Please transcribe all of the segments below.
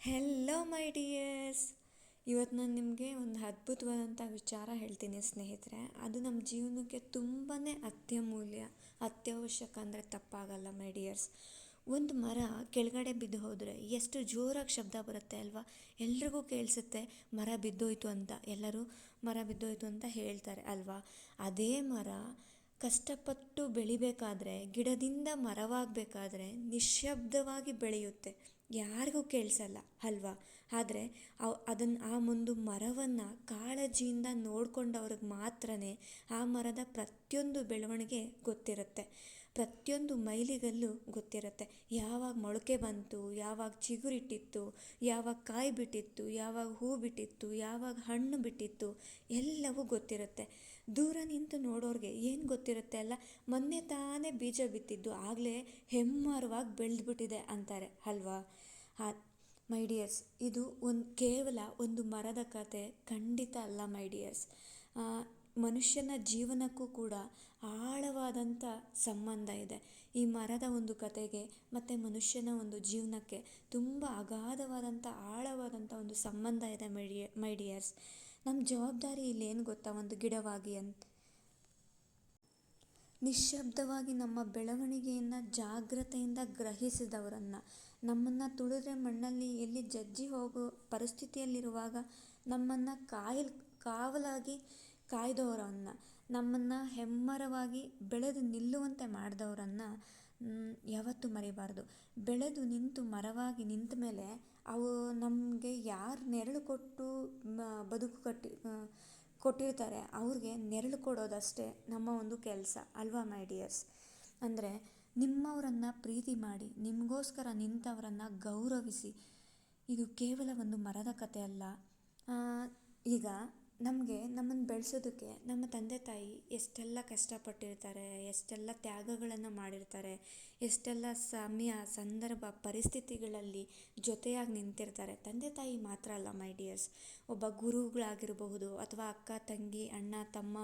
Hello ಮೈ dears ಇವತ್ತು ನಾನು ನಿಮಗೆ ಒಂದು ಅದ್ಭುತವಾದಂಥ ವಿಚಾರ ಹೇಳ್ತೀನಿ ಸ್ನೇಹಿತರೆ. ಅದು ನಮ್ಮ ಜೀವನಕ್ಕೆ ತುಂಬಾ ಅತ್ಯಮೂಲ್ಯ, ಅತ್ಯವಶ್ಯಕ ಅಂದರೆ ತಪ್ಪಾಗಲ್ಲ ಮೈ ಡಿಯರ್ಸ್ ಒಂದು ಮರ ಕೆಳಗಡೆ ಬಿದ್ದು ಹೋದರೆ ಎಷ್ಟು ಜೋರಾಗಿ ಶಬ್ದ ಬರುತ್ತೆ ಅಲ್ವಾ? ಎಲ್ರಿಗೂ ಕೇಳಿಸುತ್ತೆ, ಮರ ಬಿದ್ದೋಯ್ತು ಅಂತ. ಎಲ್ಲರೂ ಮರ ಬಿದ್ದೋಯ್ತು ಅಂತ ಹೇಳ್ತಾರೆ ಅಲ್ವಾ? ಅದೇ ಮರ ಕಷ್ಟಪಟ್ಟು ಬೆಳಿಬೇಕಾದ್ರೆ, ಗಿಡದಿಂದ ಮರವಾಗಬೇಕಾದ್ರೆ ನಿಶ್ಶಬ್ದವಾಗಿ ಬೆಳೆಯುತ್ತೆ. ಯಾರಿಗೂ ಕೇಳಿಸಲ್ಲ, ಅಲ್ವಾ? ಆದರೆ ಅವು ಅದನ್ನು ಆ ಒಂದು ಮರವನ್ನು ಕಾಳಜಿಯಿಂದ ನೋಡ್ಕೊಂಡವ್ರಿಗೆ ಮಾತ್ರನೇ ಆ ಮರದ ಪ್ರತಿಯೊಂದು ಬೆಳವಣಿಗೆ ಗೊತ್ತಿರುತ್ತೆ. ಪ್ರತಿಯೊಂದು ಮೈಲಿಗಲ್ಲು ಗೊತ್ತಿರುತ್ತೆ. ಯಾವಾಗ ಮೊಳಕೆ ಬಂತು, ಯಾವಾಗ ಚಿಗುರಿಟ್ಟಿತ್ತು, ಯಾವಾಗ ಕಾಯಿ ಬಿಟ್ಟಿತ್ತು, ಯಾವಾಗ ಹೂ ಬಿಟ್ಟಿತ್ತು, ಯಾವಾಗ ಹಣ್ಣು ಬಿಟ್ಟಿತ್ತು, ಎಲ್ಲವೂ ಗೊತ್ತಿರುತ್ತೆ. ದೂರ ನಿಂತು ನೋಡೋರಿಗೆ ಏನು ಗೊತ್ತಿರುತ್ತೆ ಅಲ್ಲ? ಮೊನ್ನೆ ತಾನೇ ಬೀಜ ಬಿತ್ತಿದ್ದು, ಆಗಲೇ ಹೆಮ್ಮರವಾಗಿ ಬೆಳೆದ್ಬಿಟ್ಟಿದೆ ಅಂತಾರೆ, ಅಲ್ವಾ? ಹಾ, ಮೈ ಡಿಯರ್ಸ್, ಇದು ಒಂದು ಕೇವಲ ಒಂದು ಮರದ ಕತೆ, ಖಂಡಿತ ಅಲ್ಲ ಮೈ ಡಿಯರ್ಸ್. ಮನುಷ್ಯನ ಜೀವನಕ್ಕೂ ಕೂಡ ಆಳವಾದಂಥ ಸಂಬಂಧ ಇದೆ. ಈ ಮರದ ಒಂದು ಕತೆಗೆ ಮತ್ತು ಮನುಷ್ಯನ ಒಂದು ಜೀವನಕ್ಕೆ ತುಂಬ ಅಗಾಧವಾದಂಥ, ಆಳವಾದಂಥ ಒಂದು ಸಂಬಂಧ ಇದೆ ಮೈ ಡಿಯ ನಮ್ಮ ಜವಾಬ್ದಾರಿ ಇಲ್ಲಿ ಏನು ಗೊತ್ತಾ? ಒಂದು ಗಿಡವಾಗಿ ಅಂತ. ನಿಶ್ಶಬ್ದವಾಗಿ ನಮ್ಮ ಬೆಳವಣಿಗೆಯನ್ನು, ಜಾಗ್ರತೆಯಿಂದ ಗ್ರಹಿಸಿದವರನ್ನು, ನಮ್ಮನ್ನು ತುಳಿದ್ರೆ ಮಣ್ಣಲ್ಲಿ ಎಲ್ಲಿ ಜಜ್ಜಿ ಹೋಗೋ ಪರಿಸ್ಥಿತಿಯಲ್ಲಿರುವಾಗ ನಮ್ಮನ್ನು ಕಾಯಿಲ್, ಕಾವಲಾಗಿ ಕಾಯ್ದವರನ್ನು, ನಮ್ಮನ್ನು ಹೆಮ್ಮರವಾಗಿ ಬೆಳೆದು ನಿಲ್ಲುವಂತೆ ಮಾಡಿದವರನ್ನು ಯಾವತ್ತೂ ಮರಿಬಾರ್ದು. ಬೆಳೆದು ನಿಂತು ಮರವಾಗಿ ನಿಂತ ಮೇಲೆ ಅವು ನಮಗೆ ಯಾರು ನೆರಳು ಕೊಟ್ಟು ಬದುಕು ಕಟ್ಟಿ ಕೊಟ್ಟಿರ್ತಾರೆ, ಅವ್ರಿಗೆ ನೆರಳು ಕೊಡೋದಷ್ಟೇ ನಮ್ಮ ಒಂದು ಕೆಲಸ ಅಲ್ವಾ, ಮೈ ಡಿಯರ್ಸ್? ಅಂದರೆ ನಿಮ್ಮವರನ್ನು ಪ್ರೀತಿ ಮಾಡಿ, ನಿಮಗೋಸ್ಕರ ನಿಂತವರನ್ನು ಗೌರವಿಸಿ, ಇದು ಕೇವಲ ಒಂದು ಮರದ ಕತೆ ಅಲ್ಲ. ಈಗ ನಮಗೆ ನಮ್ಮನ್ನು ಬೆಳೆಸೋದಕ್ಕೆ ನಮ್ಮ ತಂದೆ ತಾಯಿ ಎಷ್ಟೆಲ್ಲ ಕಷ್ಟಪಟ್ಟಿರ್ತಾರೆ, ಎಷ್ಟೆಲ್ಲ ತ್ಯಾಗಗಳನ್ನು ಮಾಡಿರ್ತಾರೆ, ಎಷ್ಟೆಲ್ಲ ಸಮಯ, ಸಂದರ್ಭ, ಪರಿಸ್ಥಿತಿಗಳಲ್ಲಿ ಜೊತೆಯಾಗಿ ನಿಂತಿರ್ತಾರೆ. ತಂದೆ ತಾಯಿ ಮಾತ್ರ ಅಲ್ಲ, ಮೈ ಡಿಯರ್ಸ್. ಒಬ್ಬ ಗುರುಗಳಾಗಿರಬಹುದು ಅಥವಾ ಅಕ್ಕ, ತಂಗಿ, ಅಣ್ಣ, ತಮ್ಮ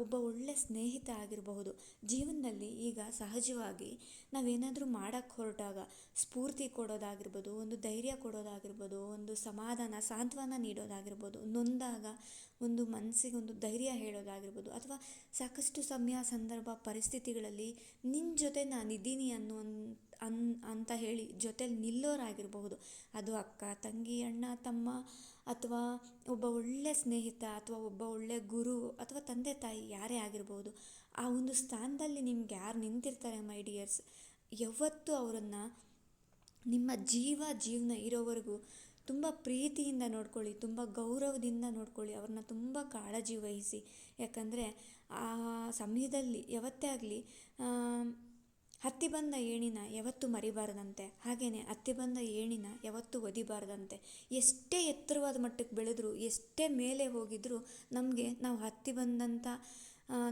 ಒಬ್ಬ ಒಳ್ಳೆಯ ಸ್ನೇಹಿತ ಆಗಿರಬಹುದು. ಜೀವನದಲ್ಲಿ ಈಗ ಸಹಜವಾಗಿ ನಾವೇನಾದರೂ ಮಾಡೋಕ್ಕೆ ಹೊರಟಾಗ ಸ್ಫೂರ್ತಿ ಕೊಡೋದಾಗಿರ್ಬೋದು, ಒಂದು ಧೈರ್ಯ ಕೊಡೋದಾಗಿರ್ಬೋದು, ಒಂದು ಸಮಾಧಾನ, ಸಾಂತ್ವನ ನೀಡೋದಾಗಿರ್ಬೋದು, ನೊಂದಾಗ ಒಂದು ಮನಸ್ಸಿಗೆ ಒಂದು ಧೈರ್ಯ ಹೇಳೋದಾಗಿರ್ಬೋದು, ಅಥವಾ ಸಾಕಷ್ಟು ಸಮಯ, ಸಂದರ್ಭ, ಪರಿಸ್ಥಿತಿಗಳಲ್ಲಿ ನಿನ್ನ ಜೊತೆ ನಾನಿದ್ದೀನಿ ಅನ್ನೋ ಅನ್, ಅಂತ ಹೇಳಿ ಜೊತೆಲಿ ನಿಲ್ಲೋರಾಗಿರಬಹುದು. ಅದು ಅಕ್ಕ, ತಂಗಿ, ಅಣ್ಣ, ತಮ್ಮ ಅಥವಾ ಒಬ್ಬ ಒಳ್ಳೆಯ ಸ್ನೇಹಿತ ಅಥವಾ ಒಬ್ಬ ಒಳ್ಳೆಯ ಗುರು ಅಥವಾ ತಂದೆ ತಾಯಿ ಯಾರೇ ಆಗಿರ್ಬೋದು ಆ ಒಂದು ಸ್ಥಾನದಲ್ಲಿ ನಿಮ್ಗೆ ಯಾರು ನಿಂತಿರ್ತಾರೆ, ಮೈ ಡಿಯರ್ಸ್? ಯಾವತ್ತೂ ಅವರನ್ನು ನಿಮ್ಮ ಜೀವ, ಜೀವನ ಇರೋವರೆಗೂ ತುಂಬ ಪ್ರೀತಿಯಿಂದ ನೋಡ್ಕೊಳ್ಳಿ, ತುಂಬ ಗೌರವದಿಂದ ನೋಡ್ಕೊಳ್ಳಿ, ಅವ್ರನ್ನ ತುಂಬ ಕಾಳಜಿ ವಹಿಸಿ. ಯಾಕಂದರೆ ಆ ಸಮಯದಲ್ಲಿ ಯಾವತ್ತೇ ಆಗಲಿ ಹತ್ತಿ ಬಂದ ಏಣಿನ ಯಾವತ್ತೂ ಮರಿಬಾರದಂತೆ ಹಾಗೆಯೇ ಹತ್ತಿ ಬಂದ ಏಣಿನ ಯಾವತ್ತೂ ಒದಿಬಾರದಂತೆ. ಎಷ್ಟೇ ಎತ್ತರವಾದ ಮಟ್ಟಕ್ಕೆ ಬೆಳೆದರೂ, ಎಷ್ಟೇ ಮೇಲೆ ಹೋಗಿದ್ದರೂ ನಮಗೆ ನಾವು ಹತ್ತಿ ಬಂದಂಥ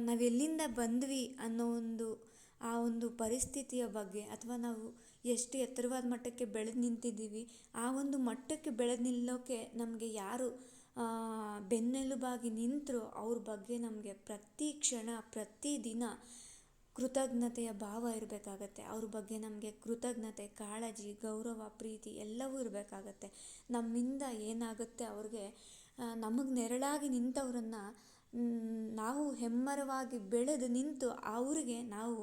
ನಾವೆಲ್ಲಿಂದ ಬಂದ್ವಿ ಅನ್ನೋ ಒಂದು, ಆ ಒಂದು ಪರಿಸ್ಥಿತಿಯ ಬಗ್ಗೆ ಅಥವಾ ನಾವು ಎಷ್ಟು ಎತ್ತರವಾದ ಮಟ್ಟಕ್ಕೆ ಬೆಳೆದು ನಿಂತಿದ್ದೀವಿ, ಆ ಒಂದು ಮಟ್ಟಕ್ಕೆ ಬೆಳೆದು ನಿಲ್ಲೋಕೆ ನಮಗೆ ಯಾರು ಬೆನ್ನೆಲುಬಾಗಿ ನಿಂತರೋ ಅವ್ರ ಬಗ್ಗೆ ನಮಗೆ ಪ್ರತಿ ಕ್ಷಣ, ಪ್ರತಿ ದಿನ ಕೃತಜ್ಞತೆಯ ಭಾವ ಇರಬೇಕಾಗತ್ತೆ. ಅವ್ರ ಬಗ್ಗೆ ನಮಗೆ ಕೃತಜ್ಞತೆ, ಕಾಳಜಿ, ಗೌರವ, ಪ್ರೀತಿ ಎಲ್ಲವೂ ಇರಬೇಕಾಗತ್ತೆ. ನಮ್ಮಿಂದ ಏನಾಗುತ್ತೆ ಅವ್ರಿಗೆ ನಮಗೆ ನೆರಳಾಗಿ ನಿಂತವರನ್ನು ನಾವು ಹೆಮ್ಮರವಾಗಿ ಬೆಳೆದು ನಿಂತು ಅವ್ರಿಗೆ ನಾವು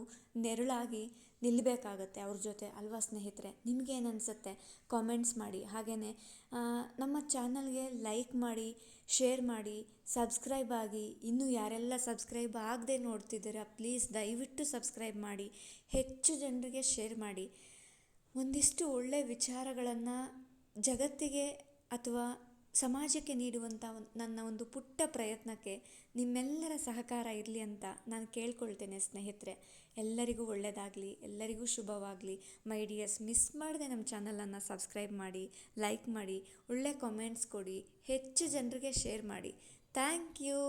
ನೆರಳಾಗಿ ನಿಲ್ಲಬೇಕಾಗತ್ತೆ ಅವ್ರ ಜೊತೆ, ಅಲ್ವಾ ಸ್ನೇಹಿತರೆ? ನಿಮಗೇನು ಅನಿಸುತ್ತೆ? ಕಾಮೆಂಟ್ಸ್ ಮಾಡಿ. ಹಾಗೆಯೇ ನಮ್ಮ ಚಾನಲ್ಗೆ ಲೈಕ್ ಮಾಡಿ ಶೇರ್ ಮಾಡಿ ಸಬ್ಸ್ಕ್ರೈಬ್ ಆಗಿ. ಇನ್ನೂ ಯಾರೆಲ್ಲ ಸಬ್ಸ್ಕ್ರೈಬ್ ಆಗದೆ ನೋಡ್ತಿದ್ದೀರಾ ಪ್ಲೀಸ್ ದಯವಿಟ್ಟು ಸಬ್ಸ್ಕ್ರೈಬ್ ಮಾಡಿ. ಹೆಚ್ಚು ಜನರಿಗೆ ಶೇರ್ ಮಾಡಿ. ಒಂದಿಷ್ಟು ಒಳ್ಳೆಯ ವಿಚಾರಗಳನ್ನು ಜಗತ್ತಿಗೆ ಅಥವಾ ಸಮಾಜಕ್ಕೆ ನೀಡುವಂಥ ನನ್ನ ಒಂದು ಪುಟ್ಟ ಪ್ರಯತ್ನಕ್ಕೆ ನಿಮ್ಮೆಲ್ಲರ ಸಹಕಾರ ಇರಲಿ ಅಂತ ನಾನು ಕೇಳ್ಕೊಳ್ತೇನೆ ಸ್ನೇಹಿತರೆ. ಎಲ್ಲರಿಗೂ ಒಳ್ಳೆಯದಾಗಲಿ ಎಲ್ಲರಿಗೂ ಶುಭವಾಗಲಿ. ಮೈ ಡಿಯರ್ಸ್, ಮಿಸ್ ಮಾಡದೆ ನಮ್ಮ ಚಾನಲನ್ನು ಸಬ್ಸ್ಕ್ರೈಬ್ ಮಾಡಿ, ಲೈಕ್ ಮಾಡಿ, ಒಳ್ಳೆ ಕಾಮೆಂಟ್ಸ್ ಕೊಡಿ, ಹೆಚ್ಚು ಜನರಿಗೆ ಶೇರ್ ಮಾಡಿ. Thank you.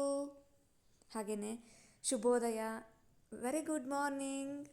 ಹಾಗೆಯೇ ಶುಭೋದಯ. Very good morning.